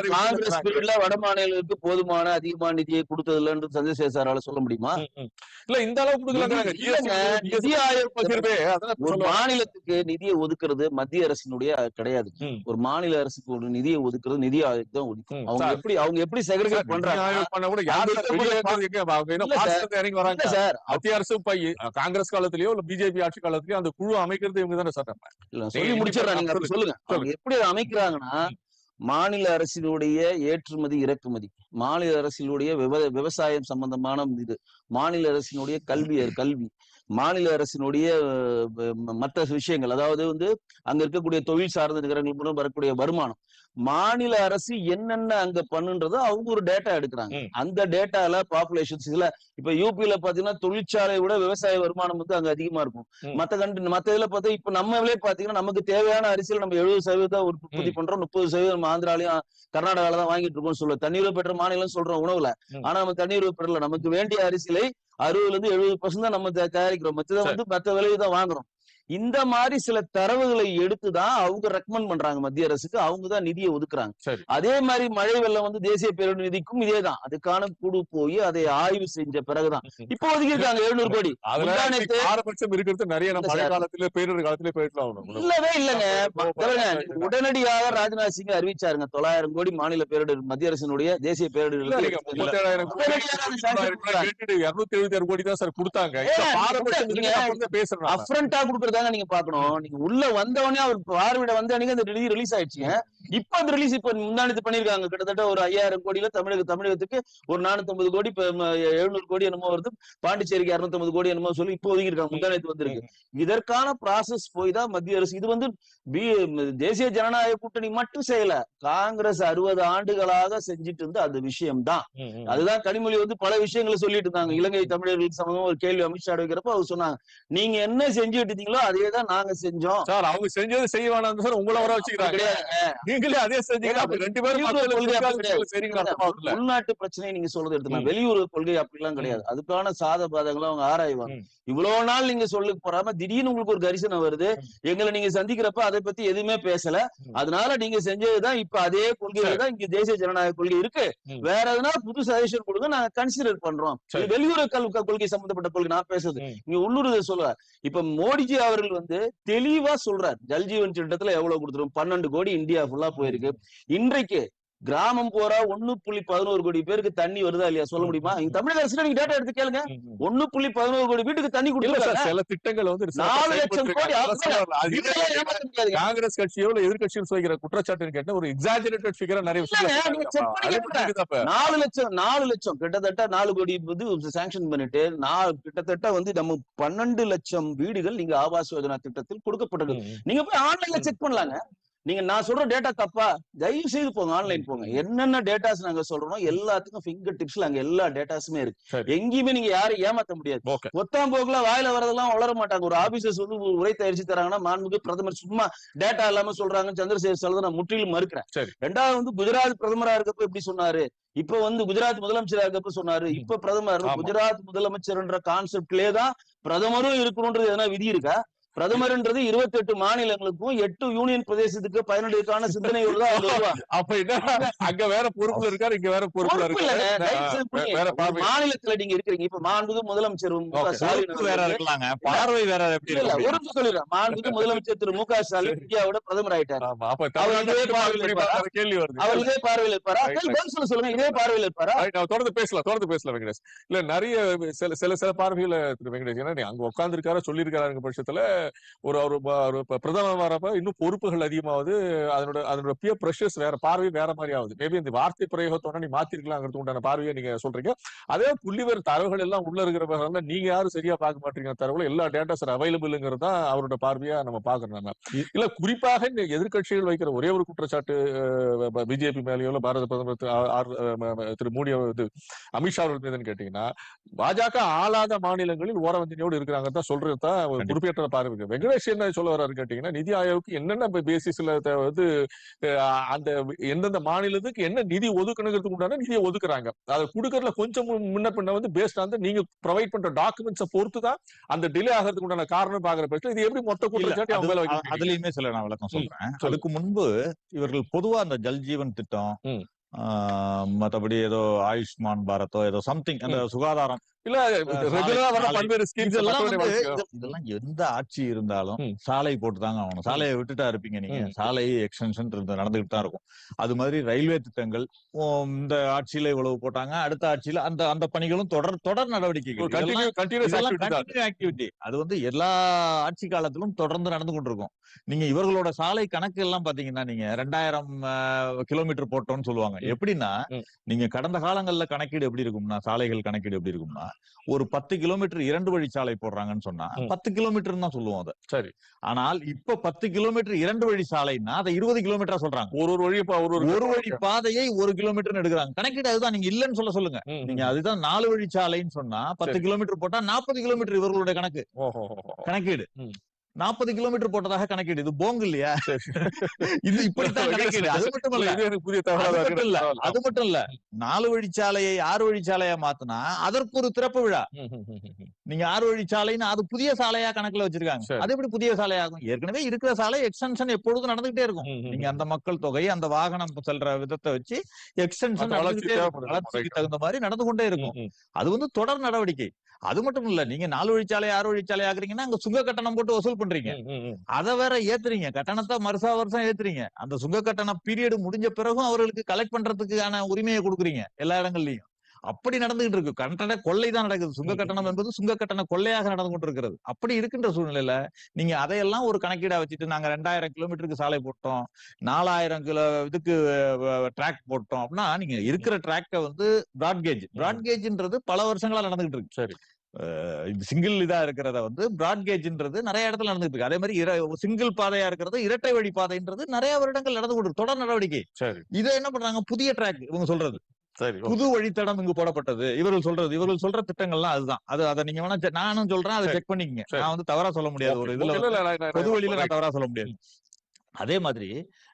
வட மாநிலங்களுக்கு போதுமான அதிகமான நிதியை கொடுத்தது இல்லைன்னு சஞ்சய் சேசாரால சொல்ல முடியுமா. இல்ல இந்த அளவுக்கு கொடுக்கலாங்க நிதி- மாநிலத்துக்கு நிதியை ஒதுக்குறது மத்திய அரசினுடைய கிடையாது. ஒரு மாநில அரசுக்கு ஒரு நிதியை ஒதுக்குறது நிதி ஆயோக் தான் ஒதுக்கும். அவங்க. எப்படி அவங்க எப்படி செக்ரிகேட் பண்றாங்க? சார் மத்திய அரசு காங்கிரஸ் காலத்திலயோ இல்ல பிஜேபி ஆட்சி காலத்திலயோ அந்த குழு அமைக்கிறது இவங்க தானே சார் சொல்லி அப்படி சொல்லுங்க. எப்படி அமைக்கிறாங்கன்னா மாநில அரசினுடைய ஏற்றுமதி இறக்குமதி. மாநில அரசினுடைய விவ- விவசாயம் சம்பந்தமான இது மாநில அரசினுடைய கல்வி கல்வி. மாநில அரசினுடைய மற்ற விஷயங்கள் அதாவது வந்து அங்க இருக்கக்கூடிய தொழில் சார்ந்த நிகரங்கள் மூலம் வரக்கூடிய வருமானம் மாநில அரசு என்னென்ன அங்க பண்ணுன்றதோ அவங்க ஒரு டேட்டா எடுக்கிறாங்க. அந்த டேட்டால பாப்புலேஷன்ஸ் இதுல இப்ப யூபியில பாத்தீங்கன்னா தொழிற்சாலை விட விவசாய வருமானம் வந்து அங்க அதிகமா இருக்கும். மத்த கண்ட்ரி மத்த இதுல பார்த்தா இப்ப நம்மளே பாத்தீங்கன்னா நமக்கு தேவையான அரிசியில் நம்ம எழுபது சதவீதம் உற்பத்தி. பண்றோம் முப்பது சதவீதம் நம்ம ஆந்திராலையும் கர்நாடகால தான் வாங்கிட்டு இருக்கோம் சொல்ல தண்ணீர் பெற்ற மாநிலம் சொல்றோம் உணவுல. ஆனா நம்ம தண்ணீர் பெறல நமக்கு வேண்டிய அரிசிலை அறுபதுல இருந்து எழுபது பர்சன்ட் தான் நம்ம தயா- தயாரிக்கிறோம் சரி. வந்து மத்த விலையை தான் வாங்குறோம் இந்த மாதிரி சில தரவுகளை எடுத்து தான் அவங்க ரெக்கமெண்ட் பண்றாங்க மத்திய அரசுக்கு. அவங்க தான் நிதியை ஒதுக்குறாங்க. அதே மாதிரி மழை வெள்ளம் வந்து தேசிய பேரிடர் நிதிக்கும் இதேதான். அதுக்கான குழு போய் அதை ஆய்வு செஞ்ச பிறகுதான். இப்போ ஒதுக்கியிருக்காங்க எழுநூறு கோடி. பாரபட்சம் இருக்கிறது நிறைய மழை. காலத்துல பேரிடர் காலத்துல போயிட்டு இல்லவே இல்லைங்க. உடனடியாக ராஜ்நாத் சிங் அறிவிச்சாருங்க. தொள்ளாயிரம் கோடி மாநில பேரிடர் மத்திய அரசினுடைய தேசிய பேரிடர் கோடி, தான் சார் கொடுத்தாங்க. பேசுறேன் கொடுக்கறதாங்க நீங்க பாக்கணும் நீங்க உள்ள வந்தவனே அவர் பார்வையிட வந்த அன்னைக்கு அந்த நிதி ரிலீஸ் ஆயிடுச்சுங்க இப்ப அந்த ரிலீஸ் இப்ப முந்தானத்து பண்ணிருக்காங்க கிட்டத்தட்ட ஒரு ஐயாயிரம் கோடியில தமிழக தமிழகத்துக்கு ஒரு நானூத்தி கோடி எழுநூறு கோடி என்னமோ வருது. பாண்டிச்சேரிக்கு இருநூத்தி கோடி என்னமோ சொல்லி இப்போ ஒதுக்கிருக்காங்க முந்தானத்து வந்திருக்கு. இதற்கான ப்ராசஸ் போய் தான் மத்திய அரசு இது வந்து பி தேசிய ஜனநாயக கூட்டணி மட்டும் செய்யல. காங்கிரஸ் அறுபது ஆண்டுகளாக செஞ்சுட்டு இருந்த அந்த விஷயம்தான் ம், ம். அதுதான் கனிமொழி வந்து பல விஷயங்களை சொல்லிட்டு இருந்தாங்க. இலங்கை தமிழர்களுக்கு சம்பந்தமா ஒரு கேள்வி அமித்ஷா வைக்கிறப்ப அவர் சொன்னாங்க. நீங்க என்ன செஞ்சுட்டு இருந்தீங்களோ அதே தான் நாங்க செஞ்சோம். சார் அவங்க செஞ்சது செய்ய வேணாம் சார் உங்களை வர வச்சுக்கிறாங்க. நீங்களே அதே செஞ்சீங்க. ரெண்டு பேரும் அப்படி? உள்நாட்டு பிரச்சனையை நீங்க சொல்றது எடுத்துக்கலாம். ம். வெளியுறவு கொள்கை அப்படிலாம் கிடையாது. அதுக்கான சாத பாதங்களை அவங்க ஆராய்வாங்க. இவ்வளவு நாள் நீங்க சொல்லி போறாம திடீர்னு உங்களுக்கு ஒரு கரிசனை வருது. எங்களை நீங்க சந்திக்கிறப்ப அதை பத்தி எதுவுமே பேசல. அதனால நீங்க செஞ்சதுதான் இப்ப அதே கொள்கையில. தான் இங்க தேசிய ஜனநாயக கொள்கை இருக்கு. வேற எதுனா புது சஜஷன் கொடுங்க நாங்க கன்சிடர் பண்றோம். வெளியுறவு கல் கொள்கை சம்பந்தப்பட்ட கொள்கை நான் பேசுறது. இங்க உள்ளூர் இதை சொல்லுவார் இப்ப மோடிஜி அவர்கள் வந்து தெளிவா சொல்றார். ஜல்ஜீவன் திட்டத்துல எவ்வளவு கொடுத்துரும்? பன்னெண்டு கோடி இந்தியா ஃபுல்லா போயிருக்கு. இன்றைக்கு கிராமம் போறா ஒண்ணு புள்ளி பதினோரு கோடி பேருக்கு தண்ணி வருதா இல்லையா? சொல்ல முடியுமா? தமிழக அரசு நீங்க டேட்டா எடுத்து கேளுங்க. ஒண்ணு புள்ளி பதினோரு கோடி வீட்டுக்கு தண்ணி கொடுத்துருக்காங்க. சில திட்டங்கள் வந்து நாலு லட்சம் கோடி. காங்கிரஸ் கட்சியோ இல்ல எதிர்கட்சியோ சொல்கிற குற்றச்சாட்டு கேட்ட ஒரு எக்ஸாஜரேட்டட் ஃபிகர் நிறைய? நாலு லட்சம் நாலு லட்சம் கிட்டத்தட்ட நாலு கோடி வந்து சாங்ஷன் பண்ணிட்டு நாலு கிட்டத்தட்ட வந்து நம்ம பன்னெண்டு லட்சம் வீடுகள் நீங்க ஆவாஸ் யோஜனா திட்டத்தில் கொடுக்கப்பட்டது. நீங்க போய் ஆன்லைன்ல செக் பண்ணலாங்க. நீங்க நான் சொல்ற டேட்டா தப்பா? தயவு செய்து போங்க ஆன்லைன் போங்க. என்னென்ன டேட்டாஸ் நாங்க சொல்றோம் எல்லாத்துக்கும் ஃபிங்கர் டிப்ஸ்ல அங்க எல்லா டேட்டாஸுமே இருக்கு. எங்கேயுமே நீங்க யாரும் ஏமாத்த முடியாது. ஒத்தாம் போக்குல வாயில வரதெல்லாம் வளர மாட்டாங்க. ஒரு ஆபீசர்ஸ் வந்து உரை தயாரிச்சு தராங்கன்னா மாண்புக்கு பிரதமர் சும்மா டேட்டா இல்லாம சொல்றாங்க. சந்திரசேகர் சொல்றதை நான் முற்றிலும் மறுக்கிறேன். ரெண்டாவது வந்து குஜராத் பிரதமரா இருக்கப்ப இப்படி சொன்னாரு? இப்ப வந்து குஜராத் முதலமைச்சரா இருக்கப்ப சொன்னாரு. இப்ப பிரதமர். குஜராத் முதலமைச்சர்ன்ற கான்செப்ட்லயே தான் பிரதமரும் இருக்கணும்ன்றது எதனா விதி இருக்கா? பிரதமர்ன்றது இருபத்தி எட்டு மாநிலங்களுக்கும் எட்டு யூனியன் பிரதேசத்துக்கு பயனுடையதுக்கான சிந்தனையோடு தான் அப்ப என்ன? அங்க வேற பொறுப்புல இருக்காரு இங்க வேற பொறுப்புல பார்வை. மாநிலத்துல நீங்க இருக்கிறீங்க. இப்ப மாண்புக்கு முதலமைச்சர் வேற இருக்கலாங்க. பார்வை வேற எப்படி ஒரு சொல்லிடுறேன். மாண்புக்கு முதலமைச்சர் திரு மு க ஸ்டாலின் இந்தியாவோட பிரதமர் ஆயிட்டார் அவர் இதே பார்வையில இருப்பாரா? கேள்வி வருது. அவர் இதே பார்வையில் இருப்பாரா. பதில் சொல்லுங்க. இதே பார்வையில் இருப்பாரா? தொடர்ந்து பேசலாம் தொடர்ந்து பேசலாம் வெங்கடேஷ். இல்ல நிறைய சில சில சில பார்வையில திரு வெங்கடேஷ் ஏன்னா நீ அங்க உட்கார்ந்து இருக்காரு சொல்லியிருக்காருங்க பட்சத்துல ஒரு ஒரு பிரதமர் வரப்ப இன்னும் பொறுப்புகள் அதிகமாகுது அதனோட அதனோட பியர் ப்ரெஷர்ஸ் வேற பார்வை வேற மாதிரி ஆகுது. மேபி இந்த வார்த்தை பிரயோகத்தோட நீ மாத்திருக்கலாங்கிறது உண்டான பார்வையை நீங்க சொல்றீங்க. அதே புள்ளிவர் தரவுகள் எல்லாம் உள்ள இருக்கிறவங்க நீங்க யாரும் சரியா பார்க்க மாட்டீங்க? தரவுகள் எல்லா டேட்டாஸ் அவைலபிள்ங்கிறது தான் அவரோட பார்வையா நம்ம பாக்குறோம் நம்ம. இல்ல குறிப்பாக இந்த எதிர்க்கட்சிகள் வைக்கிற ஒரே ஒரு குற்றச்சாட்டு பிஜேபி மேலேயோ இல்ல பாரத பிரதமர் திரு மோடி அமித்ஷா அவர்கள் மீதுன்னு கேட்டீங்கன்னா பாஜக ஆளாத மாநிலங்களில் ஓரவஞ்சனையோடு இருக்கிறாங்க தான் சொல்றது தான். குறிப்பிட்ட பார்வை. இருக்கு. வெங்கடேஷ் என்ன சொல்ல வர்றாரு கேட்டீங்கன்னா நிதி ஆயோக்கு என்னென்ன பேசிஸ்ல வந்து அந்த எந்தெந்த மாநிலத்துக்கு என்ன நிதி ஒதுக்கணுங்கிறதுக்கு உண்டான நிதியை ஒதுக்குறாங்க. அதை கொடுக்கறதுல கொஞ்சம் முன்- முன்ன பின்ன வந்து பேஸ்ட் வந்து நீங்க ப்ரொவைட் பண்ற டாக்குமெண்ட்ஸை பொறுத்து தான் அந்த டிலே ஆகிறதுக்கு உண்டான காரணம் பாக்குற பட்சத்தில் இது எப்படி மொத்த குற்றச்சாட்டு அவங்க மேல அதுலயுமே சில நான் விளக்கம் சொல்றேன். அதுக்கு முன்பு இவர்கள் பொதுவா அந்த ஜல் ஜீவன் திட்டம் ம். ஆஹ், மத்தபடி ஏதோ ஆயுஷ்மான் பாரத்தோ ஏதோ சம்திங் அந்த சுகாதாரம் இல்ல ரெகுலரா வர பல்வேறு ஸ்கீம்ஸ் எல்லாம் இதெல்லாம் எந்த ஆட்சி இருந்தாலும். சாலை போட்டு தாங்க ஆகணும் சாலையை விட்டுட்டா இருப்பீங்க நீங்க. சாலை எக்ஸ்டென்ஷன் நடந்துகிட்டு தான் இருக்கும் அது மாதிரி ரயில்வே திட்டங்கள் இந்த ஆட்சியில இவ்வளவு போட்டாங்க அடுத்த ஆட்சியில அந்த அந்த பணிகளும் தொடர் தொடர் நடவடிக்கைகள் activity. அது வந்து எல்லா ஆட்சி காலத்திலும் தொடர்ந்து நடந்து கொண்டிருக்கும் நீங்க இவர்களோட சாலை கணக்கு எல்லாம் பாத்தீங்கன்னா நீங்க ரெண்டாயிரம் கிலோமீட்டர் போட்டோம்னு சொல்லுவாங்க. எப்படின்னா. நீங்க கடந்த காலங்கள்ல கணக்கீடு எப்படி இருக்கும்னா சாலைகள் கணக்கீடு எப்படி இருக்கும்னா ஒரு பத்து கிலோமீட்டர் இரண்டு வழிச்சாலை போடுறாங்கன்னு சொன்னா. பத்து கிலோமீட்டர் தான் சொல்லுவோம் அதை சரி ஆனால் இப்ப பத்து கிலோமீட்டர் இரண்டு வழி சாலைன்னா அதை இருபது கிலோமீட்டரா சொல்றாங்க ஒரு ஒரு வழி ஒரு ஒரு வழி பாதையை ஒரு கிலோமீட்டர் எடுக்கிறாங்க கணக்கீடு அதுதான் நீங்க இல்லன்னு சொல்ல சொல்லுங்க. நீங்க அதுதான் நாலு வழி சாலைன்னு சொன்னா பத்து. கிலோமீட்டர் போட்டா நாற்பது கிலோமீட்டர் இவர்களுடைய கணக்கு. கணக்கீடு. நாற்பது கிலோமீட்டர் போட்டதாக கணக்கீடு இது போங்கு இல்லையா. இது இப்படித்தான் கணக்கீடு அது மட்டும் இல்ல இது புதிய தகவலா இல்ல. அது மட்டும் இல்ல நாலு வழிச்சாலையை ஆறு வழிச்சாலையா மாத்தினா அதற்கு ஒரு திறப்பு விழா. நீங்க ஆறு வழிச்சாலைன்னு அது புதிய சாலையா கணக்குல வச்சிருக்காங்க சரி. அது எப்படி புதிய சாலையாகும் ஏற்கனவே இருக்கிற சாலை எக்ஸ்டென்ஷன் எப்பொழுதும் நடந்துகிட்டே இருக்கும் நீங்க அந்த மக்கள் தொகை அந்த வாகனம் செல்ற விதத்தை வச்சு எக்ஸ்டென்ஷன். வளர்ச்சிக்கு. தகுந்த மாதிரி நடந்து கொண்டே இருக்கும். அது வந்து தொடர் நடவடிக்கை அது மட்டும் இல்ல நீங்க நாலு வழிச்சாலை ஆறு வழிச்சாலை ஆக்குறீங்கன்னா அங்க சுங்க கட்டணம் போட்டு வசூல் பண்றீங்க. அதை வேற ஏத்துறீங்க. கட்டணத்தை வருஷா வருஷம் ஏத்துறீங்க. அந்த சுங்க கட்டண பீரியட் முடிஞ்ச பிறகும் அவர்களுக்கு கலெக்ட் பண்றதுக்கான உரிமையை கொடுக்குறீங்க எல்லா இடங்கள்லயும். அப்படி நடந்துகிட்டு இருக்கு. கட்டண கொள்ளை தான் நடக்குது. சுங்க கட்டணம் என்பது சுங்க கட்டண கொள்ளையாக நடந்து கொண்டிருக்கிறது. அப்படி இருக்கின்ற சூழ்நிலையில நீங்க அதையெல்லாம் ஒரு கணக்கீடா வச்சுட்டு நாங்க ரெண்டாயிரம் கிலோமீட்டருக்கு சாலை போட்டோம். நாலாயிரம் கிலோ இதுக்கு ட்ராக் போட்டோம் அப்படின்னா நீங்க இருக்கிற ட்ராக்கை வந்து பிராட்கேஜ். பிராட்கேஜ்ன்றது பல வருஷங்களா நடந்துகிட்டு இருக்கு. சரி. சிங்கிள் இதா இருக்கிறத வந்து பிராட்கேஜ்ன்றது நிறைய இடத்துல நடந்துட்டு இருக்கு. அதே மாதிரி சிங்கிள் பாதையா இருக்கிறது இரட்டை வழி பாதைன்றது நிறைய வருடங்கள் நடந்து கொண்டு. தொடர் நடவடிக்கை. இதை என்ன பண்றாங்க? புதிய ட்ராக் இவங்க சொல்றது. சரி. புது வழித்தடம் இங்கு போடப்பட்டது இவர்கள் சொல்றது இவர்கள் சொல்ற திட்டங்கள்லாம் அதுதான் அது அதை நீங்க வேணா நானும் சொல்றேன் அதை. செக் பண்ணிக்கங்க. நான் வந்து தவறா சொல்ல முடியாது ஒரு. இதுல பொது வழியில. நான் தவறா சொல்ல முடியாது அதே மாதிரி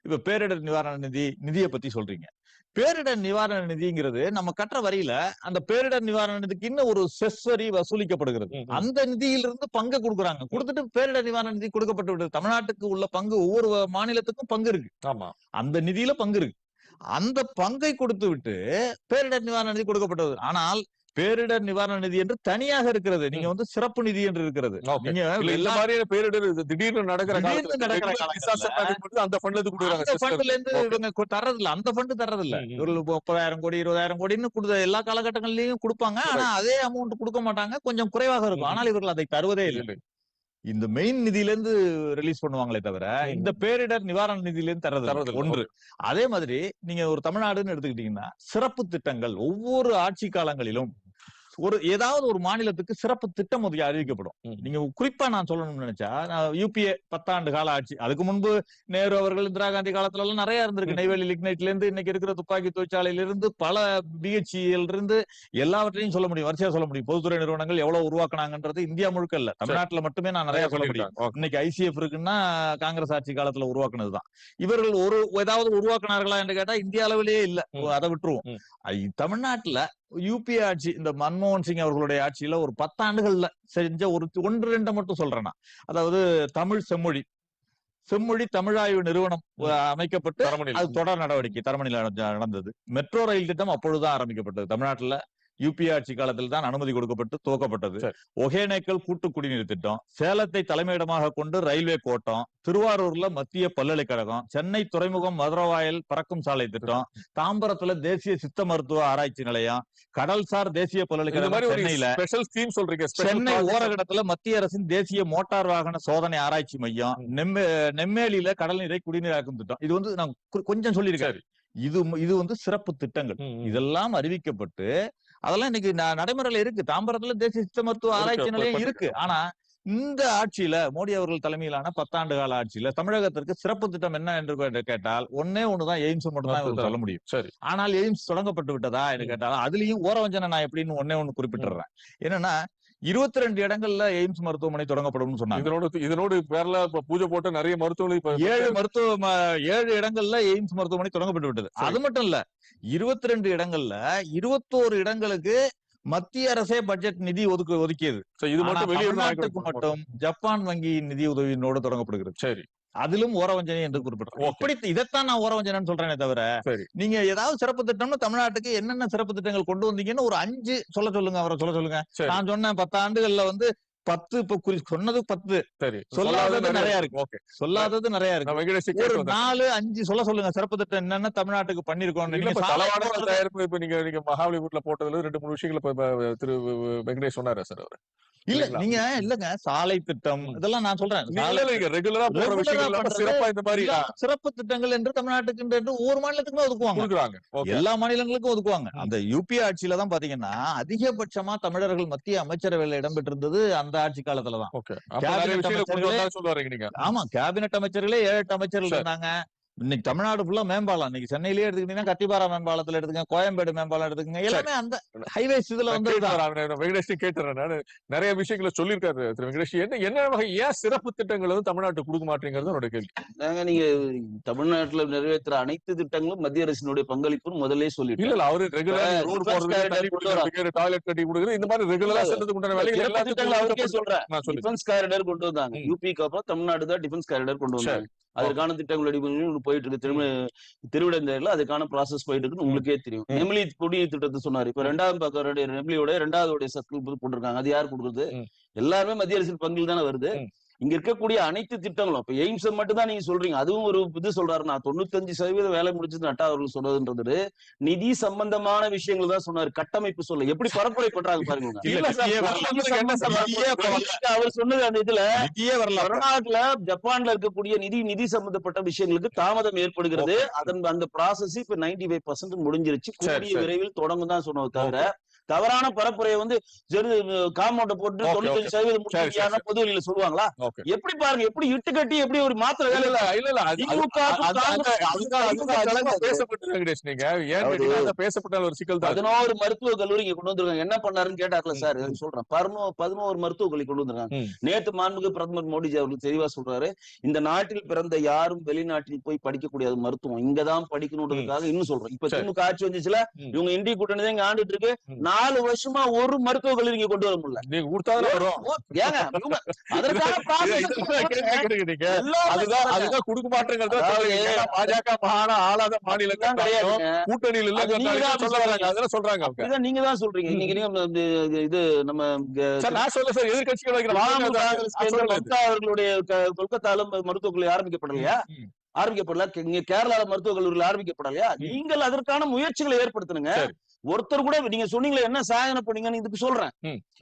இப்ப பேரிடர் நிவாரண நிதி நிதியை பத்தி சொல்றீங்க பேரிடர் நிவாரண நிதிங்கிறது நம்ம கட்டுற வரியில அந்த பேரிடர் நிவாரண நிதிக்கு இன்னும் ஒரு செஸ் வரி வசூலிக்கப்படுகிறது. அந்த நிதியிலிருந்து பங்கு கொடுக்குறாங்க கொடுத்துட்டு பேரிடர் நிவாரண நிதி கொடுக்கப்பட்டு விடுது தமிழ்நாட்டுக்கு உள்ள பங்கு ஒவ்வொரு மாநிலத்துக்கும் பங்கு இருக்கு ஆமா அந்த நிதியில பங்கு இருக்கு அந்த பங்கை கொடுத்து விட்டு பேரிடர் நிவாரண நிதி கொடுக்கப்பட்டது ஆனால் பேரிடர் நிவாரண நிதி என்று தனியாக இருக்கிறது நீங்க வந்து சிறப்பு நிதி என்று இருக்கிறது. நீங்க எல்லா- மாதிரியான பேரிடர் திடீர்னு நடக்கிற அந்த ஃபண்ட்ல இருந்து கொடுக்குறாங்க. ஃபண்ட்ல இருந்து. இவங்க தர்றதில்ல அந்த ஃபண்ட் ம். இவர்கள் முப்பதாயிரம் கோடி இருபதாயிரம் கோடின்னு கொடுத்த எல்லா காலகட்டங்கள்லயும் கொடுப்பாங்க ஆனா அதே அமௌண்ட் கொடுக்க மாட்டாங்க கொஞ்சம் குறைவாக இருக்கும். ஆனால் இவர்கள் அதை தருவதே இல்லை. இந்த மெயின் நிதியில இருந்து ரிலீஸ் பண்ணுவாங்களே தவிர. இந்த பேரிடர் நிவாரண நிதியில இருந்து தர்றது தர்றதில்ல. ஒன்று அதே மாதிரி நீங்க ஒரு தமிழ்நாடுன்னு எடுத்துக்கிட்டீங்கன்னா சிறப்பு திட்டங்கள் ஒவ்வொரு ஆட்சி காலங்களிலும் ஒரு ஏதாவது ஒரு மாநிலத்துக்கு சிறப்பு திட்டம் ஒதுக்கி அறிவிக்கப்படும். நீங்க குறிப்பா நான் சொல்லணும்னு நினைச்சா யூபிஏ பத்தாண்டு கால ஆட்சி அதுக்கு முன்பு நேரு அவர்கள் இந்திரா காந்தி காலத்துல எல்லாம் நிறைய இருந்திருக்கு. நெய்வேலி லிக்னைட்ல இருந்து இன்னைக்கு இருக்கிற துப்பாக்கி தொழிற்சாலையில இருந்து பல பிஹெச்இல இருந்து எல்லாவற்றையும் சொல்ல முடியும். வரிசையா சொல்ல முடியும். பொதுத்துறை நிறுவனங்கள் எவ்வளவு உருவாக்குனாங்கன்றது இந்தியா முழுக்க இல்ல. தமிழ்நாட்டுல மட்டுமே நான் நிறைய சொல்ல முடியும். இன்னைக்கு ஐசிஎஃப் இருக்குன்னா காங்கிரஸ் ஆட்சி காலத்துல உருவாக்குனதுதான். இவர்கள் ஒரு ஏதாவது உருவாக்குனார்களா என்று கேட்டா இந்திய அளவிலேயே இல்ல. அதை விட்டுருவோம். தமிழ்நாட்டுல யூபிஏ ஆட்சி இந்த மன்மோகன் சிங் அவர்களுடைய ஆட்சியில ஒரு பத்தாண்டுகள்ல செஞ்ச ஒரு ஒன்று ரெண்டை மட்டும் சொல்றேன் நான். அதாவது தமிழ் செம்மொழி செம்மொழி தமிழாய்வு நிறுவனம் அமைக்கப்பட்டு. அது தொடர் நடவடிக்கை தரமணியில் நடந்த- நடந்தது மெட்ரோ ரயில் திட்டம் அப்பொழுதுதான் ஆரம்பிக்கப்பட்டது தமிழ்நாட்டுல யூபி ஆட்சி காலத்தில் தான் அனுமதி கொடுக்கப்பட்டு துவக்கப்பட்டது. ஒகேனக்கல் கூட்டு குடிநீர் திட்டம் சேலத்தை தலைமையிடமாக கொண்டு ரயில்வே கோட்டம் திருவாரூர்ல மத்திய பல்கலைக்கழகம் சென்னை துறைமுகம் மதுரவாயல் பறக்கும் சாலை திட்டம் தாம்பரத்துல தேசிய சித்த மருத்துவ ஆராய்ச்சி நிலையம் கடல்சார் தேசிய பல்கலைக்கழகம் சென்னையில சென்னை. ஓரகடத்துல மத்திய அரசின் தேசிய மோட்டார் வாகன சோதனை ஆராய்ச்சி மையம் நெம்மேலியில கடல் நீரை குடிநீராக்கும் திட்டம் இது வந்து நான் கொஞ்சம் சொல்லியிருக்கேன் சரி. இது இது வந்து சிறப்பு திட்டங்கள். இதெல்லாம் அறிவிக்கப்பட்டு அதெல்லாம் இன்னைக்கு நடைமுறையில இருக்கு. தாம்பரத்துல தேசிய சித்த மருத்துவ இருக்கு, ஆராய்ச்சி நிலையம் இருக்கு. ஆனா இந்த ஆட்சியில மோடி அவர்கள் தலைமையிலான பத்தாண்டு கால ஆட்சியில தமிழகத்திற்கு சிறப்பு திட்டம் என்ன என்று கேட்டால் ஒன்னே ஒண்ணுதான் எய்ம்ஸ் மட்டும் தான் மட்டும்தான். சொல்ல முடியும். சரி. ஆனால் எய்ம்ஸ் தொடங்கப்பட்டு விட்டதா என்று. கேட்டால் அதுலயும் ஓரவஞ்சனை நான் எப்படின்னு ஒன்னே ஒண்ணு குறிப்பிட்டுறேன் என்னன்னா இருபத்தி ரெண்டு இடங்கள்ல எய்ம்ஸ் மருத்துவமனை தொடங்கப்படும்னு சொன்னாங்க. இதனோட இதனோட பேர்ல பூஜை போட்டு நிறைய மருத்துவமனை இப்ப ஏழு மருத்துவ ஏழு இடங்கள்ல எய்ம்ஸ் மருத்துவமனை தொடங்கப்பட்டு விட்டது. அது மட்டும் இல்ல இருபத்தி ரெண்டு இடங்கள்ல இருபத்தோரு இடங்களுக்கு மத்திய அரசே பட்ஜெட் நிதி ஒதுக்கு ஒதுக்கியது. இது மட்டும் மட்டும் ஜப்பான் வங்கியின் நிதி உதவியினோடு தொடங்கப்படுகிறது. சரி. அதிலும் ஓரவஞ்சனை என்று குறிப்பிட்டோம் Okay. இப்படி இதைத்தான் நான் ஓரவஞ்சனைன்னு சொல்றேனே தவிர நீங்க ஏதாவது சிறப்பு திட்டம்னு தமிழ்நாட்டுக்கு என்னென்ன சிறப்பு திட்டங்கள் கொண்டு வந்தீங்கன்னு ஒரு அஞ்சு சொல்ல சொல்லுங்க அவரை சொல்ல சொல்லுங்க. நான் சொன்னேன் பத்து ஆண்டுகள்ல வந்து பத்து இப்ப குறி சொன்னது பத்து. சரி. சொல்லாதது நிறைய இருக்கு. ஓகே. சொல்லாதது நிறைய இருக்கு. ஒரு. நாலு அஞ்சு சொல்ல சொல்லுங்க. சிறப்பு திட்டம் என்னென்ன தமிழ்நாட்டுக்கு பண்ணிருக்கோம் தயாரிப்பு இப்ப நீங்க நீங்க மகாபலிபுரத்துல போட்டதுல ரெண்டு மூணு விஷயங்களை திரு வெங்கடேஷ் சொன்னாரு சார் அவர். இல்ல? நீங்க இல்லங்க. சாலை திட்டம். இதெல்லாம் நான் சொல்றேன். ரெகுலரா சிறப்பா இந்த மாதிரி சிறப்பு திட்டங்கள் என்று தமிழ்நாட்டுக்கு என்று ஒவ்வொரு மாநிலத்துக்குமே ஒதுக்குவாங்க. எல்லா மாநிலங்களுக்கும் ஒதுக்குவாங்க. அந்த யூபி ஆட்சியில தான் பாத்தீங்கன்னா அதிகபட்சமா தமிழர்கள் மத்திய அமைச்சரவையில இடம்பெற்றிருந்தது அந்த ஆட்சி காலத்துல தான் ஓகே அப்ப நிறைய Cabinet விஷயங்களை கொண்டு அமைச்சர்களே- வந்தா சொல்ல வரீங்க நீங்க. ஆமா கேபினெட் அமைச்சர்களே ஏழு எட்டு அமைச்சர்கள் சரி. இருந்தாங்க. இன்னைக்கு தமிழ்நாடு ஃபுல்லா மேம்பாலம். இன்னைக்கு சென்னையிலேயே எடுத்துக்கிட்டீங்கன்னா கத்திபாரா மேம்பாலத்துல எடுத்துங்க கோயம்பேடு மேம்பாலம் எடுத்துக்கங்க எல்லாமே அந்த ஹைவேஸ் இதுல வந்து வெங்கடேஷ் கேட்டுறேன். நானு நிறைய விஷயங்களை சொல்லியிருக்காரு திரு வெங்கடேஷ். என்ன என்ன வகை ஏன் சிறப்பு திட்டங்கள் வந்து தமிழ்நாட்டுக்கு கொடுக்க மாட்டேங்கிறது என்னோட கேள்வி. நாங்க நீங்க தமிழ்நாட்டுல நிறைவேற்றுற அனைத்து திட்டங்களும் மத்திய அரசினுடைய பங்களிப்புன்னு முதல்ல சொல்லிட்டு இல்ல அவரு ரெகுலரா ரோடு போடுறது டாய்லெட் கட்டி கொடுக்குறது இந்த மாதிரி ரெகுலரா இல்ல, செல்றதுக்கு உண்டான வேலைகள் சிறப்பு திட்டங்கள் அவருக்கே சொல்றேன். டிஃபென்ஸ் காரிடர் கொண்டு வந்தாங்க. யூபிக்கு அப்புறம் தமிழ்நாடு தான் டிஃபென்ஸ் காரிடர் கொண்டு. வந்தாங்க. அதற்கான திட்டங்கள் அடிப்படையில் போயிட்டு இருக்கு திரும்ப திருவிடந்தையில அதுக்கான ப்ராசஸ் போயிட்டு இருக்குன்னு உங்களுக்கே தெரியும். நெமிலி குடிநீர் திட்டத்தை சொன்னாரு. இப்ப. ரெண்டாவது பக்கம் நெமிலியோட ரெண்டாவது சர்க்கிள் போட்டிருக்காங்க. அது யார் கொடுக்குறது. எல்லாருமே மத்திய அரசின் பங்கில் தானே வருது. இங்க இருக்கக்கூடிய அனைத்து திட்டங்களும் இப்ப எய்ம்ஸ் மட்டும் தான் நீங்க சொல்றீங்க. அதுவும் ஒரு இது சொல்றாரு நான் தொண்ணூத்தஞ்சு சதவீதம் வேலை முடிச்சது நட்டா அவர்கள் சொல்றதுன்றது நிதி சம்பந்தமான விஷயங்கள் தான் சொன்னாரு. கட்டமைப்பு சொல்ல. எப்படி பரப்புரை பண்றாங்க பாருங்க. அவர் சொன்னது அந்த இதுல கர்நாடகல ஜப்பான்ல இருக்கக்கூடிய நிதி நிதி சம்பந்தப்பட்ட விஷயங்களுக்கு தாமதம் ஏற்படுகிறது. அதன் அந்த ப்ராசஸ் இப்ப 95% ஃபைவ் பர்சன்ட் முடிஞ்சிருச்சு கூடிய. விரைவில் தொடங்கும் தான் சொன்னது தவிர தவறான பரப்புரையை வந்து காம்பவுண்ட போட்டு தொண்ணூத்தஞ்சு சதவீதம் பொது வெளியில சொல்லுவாங்களா? எப்படி பாருங்க எப்படி இட்டு கட்டி எப்படி ஒரு மாத்திரை இல்ல வேலை இல்ல இல்ல இல்ல. பேசப்பட்டு வெங்கடேஷ் நீங்க ஏன் அதாவது- கேட்டீங்கன்னா அந்த பேசப்பட்ட ஒரு சிக்கல் தான். பதினோரு மருத்துவ கல்லூரி இங்க கொண்டு வந்திருக்காங்க. என்ன பண்ணாருன்னு கேட்டார்ல சார் சொல்றேன். பதினோ பதினோரு மருத்துவ கல்லூரி கொண்டு வந்திருக்காங்க. நேத்து மாண்புமிகு பிரதமர் மோடிஜி அவர்கள் தெளிவா சொல்றாரு. இந்த நாட்டில் பிறந்த யாரும் வெளிநாட்டில் போய் படிக்கக்கூடிய மருத்துவம். இங்கதான் படிக்கணுன்றதுக்காக இன்னும் சொல்றோம். இப்ப. திமுக ஆட்சி வந்துச்சுல. இவங்க இந்திய கூட்டணி தான் இங்க ஆண்டுட்டு இருக்கு. நாலு வருஷமா ஒரு மருத்துவ கல்லூரி இங்க கொண்டு வர முடியல. நீங்க கொடுத்தாதான் வரும். ஏங்க அதற்கான அதுதான் சொல்றாங்க. அதுதான் கொடுக்க மாட்டேங்கிறத சொல்றீங்க. பாஜக மகான ஆளாத கிடையாதுங்க. கூட்டணியில் சொல்ல வராங்க அதெல்லாம் சொல்றாங்க நீங்க தான் சொல்றீங்க. இன்னைக்கு நீங்க இது நம்ம நான் சொல்ல சார். எதிர்கட்சிகள் அவர்களுடைய க- கொல்கத்தால மருத்துவக் கல்லூரி ஆரம்பிக்கப்படலையா. ஆரம்பிக்கப்படல. இங்க கேரளால மருத்துவக் கல்லூரியில் ஆரம்பிக்கப்படலையா. நீங்கள் அதற்கான முயற்சிகளை ஏற்படுத்தணுங்க. ஒருத்தர் கூட நீங்க சொன்னீங்களே என்ன சாதனை பண்ணீங்கன்னு இதுக்கு சொல்றேன்.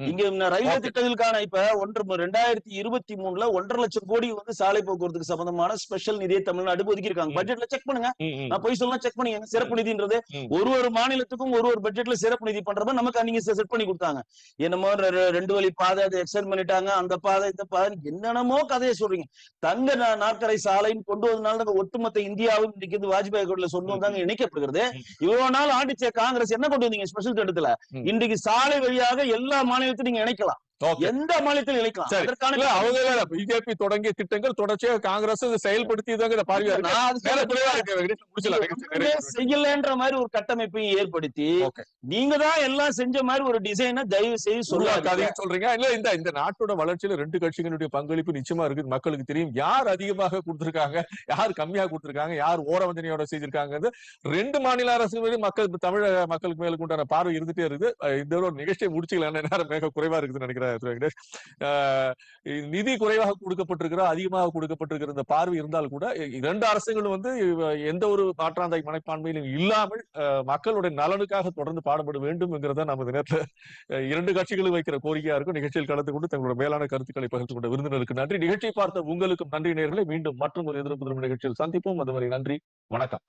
இங்க ரயில்வே. திட்டங்களுக்கான இப்ப ஒன்று ரெண்டாயிரத்தி இருபத்தி மூணுல ஒன்றரை லட்சம் கோடி வந்து சாலை போக்குவரத்துக்கு சம்பந்தமான ஸ்பெஷல் நிதியை தமிழ்நாடு ஒதுக்கியிருக்காங்க ம். பட்ஜெட்ல செக் பண்ணுங்க. நான் போய் சொல்லலாம் செக் பண்ணிக்கங்க சிறப்பு நிதின்றது. ஒரு ஒரு மாநிலத்துக்கும் ஒரு ஒரு பட்ஜெட்ல சிறப்பு நிதி பண்றப்ப நமக்கு நீங்க செட் பண்ணி கொடுத்தாங்க என்னமோ ரெண்டு வழி பாதை அதை எக்ஸ்டெண்ட் பண்ணிட்டாங்க அந்த பாதை இந்த பாதை என்னென்னமோ கதையை சொல்றீங்க தங்க நாற்கரை சாலைன்னு கொண்டு வந்தனால நம்ம ஒட்டுமொத்த இந்தியாவும் இன்னைக்கு வாஜ்பாய் கோட்ல சொன்ன வந்தாங்க இணைக்கப்படுகிறது. இவ்வளவு நாள் ஆண்டிச்ச காங்கிரஸ் என்ன கொண்டு வந்தீங்க ஸ்பெஷல் திட்டத்துல. இன்றைக்கு சாலை வழியாக எல்லா மாநிலத்தையும் நீங்க இணைக்கலாம். எந்த மாநிலத்திலும் இணைக்கலாம். அதற்கான அவங்க பிஜேபி தொடங்கிய திட்டங்கள் தொடர்ச்சியாக காங்கிரஸ் இதை செயல்படுத்தி தாங்க இந்த பார்வையா செய்யலன்ற மாதிரி ஒரு கட்டமைப்பையும் ஏற்படுத்தி. நீங்க தான் எல்லாம் செஞ்ச மாதிரி ஒரு டிசைனை தயவு செய்து சொல்லாதீங்க. சொல்றீங்க. இல்ல இந்த இந்த நாட்டோட வளர்ச்சியில ரெண்டு கட்சிகளுடைய பங்களிப்பு நிச்சயமா இருக்கு மக்களுக்கு தெரியும். யார் அதிகமாக கொடுத்திருக்காங்க? யார் கம்மியா கொடுத்திருக்காங்க? யார் ஓரவஞ்சனையோட செஞ்சிருக்காங்கிறது ரெண்டு மாநில அரசு மக்கள் தமிழக மக்களுக்கு மேலுக்கு உண்டான பார்வை இருந்துட்டே இருக்குது. இந்த ஒரு நிகழ்ச்சியை முடிச்சுக்கலாம் நேரம் மிக குறைவா இருக்குதுன்னு நினைக்கிறேன். திரு வெங்கடேஷ் நிதி குறைவாக கொடுக்கப்பட்டிருக்கிற அதிகமாக கொடுக்கப்பட்டிருக்கிற இந்த பார்வை இருந்தால் கூட இரண்டு அரசுகளும் வந்து எந்த ஒரு மாற்றாந்தாய் மனப்பான்மையிலும் இல்லாமல் மக்களுடைய நலனுக்காக தொடர்ந்து பாடுபட வேண்டும் என்கிறத நமது நேரத்தில் இரண்டு கட்சிகளும் வைக்கிற கோரிக்கையா இருக்கும். நிகழ்ச்சியில் கலந்து கொண்டு தங்களோட மேலான கருத்துக்களை பகிர்ந்து கொண்ட விருந்தினருக்கு நன்றி. நிகழ்ச்சியை பார்த்த உங்களுக்கும் நன்றி நேர்களை மீண்டும் மற்றும் ஒரு எதிர்ப்பு நிகழ்ச்சியில் சந்திப்போம். அதுவரை நன்றி. வணக்கம்.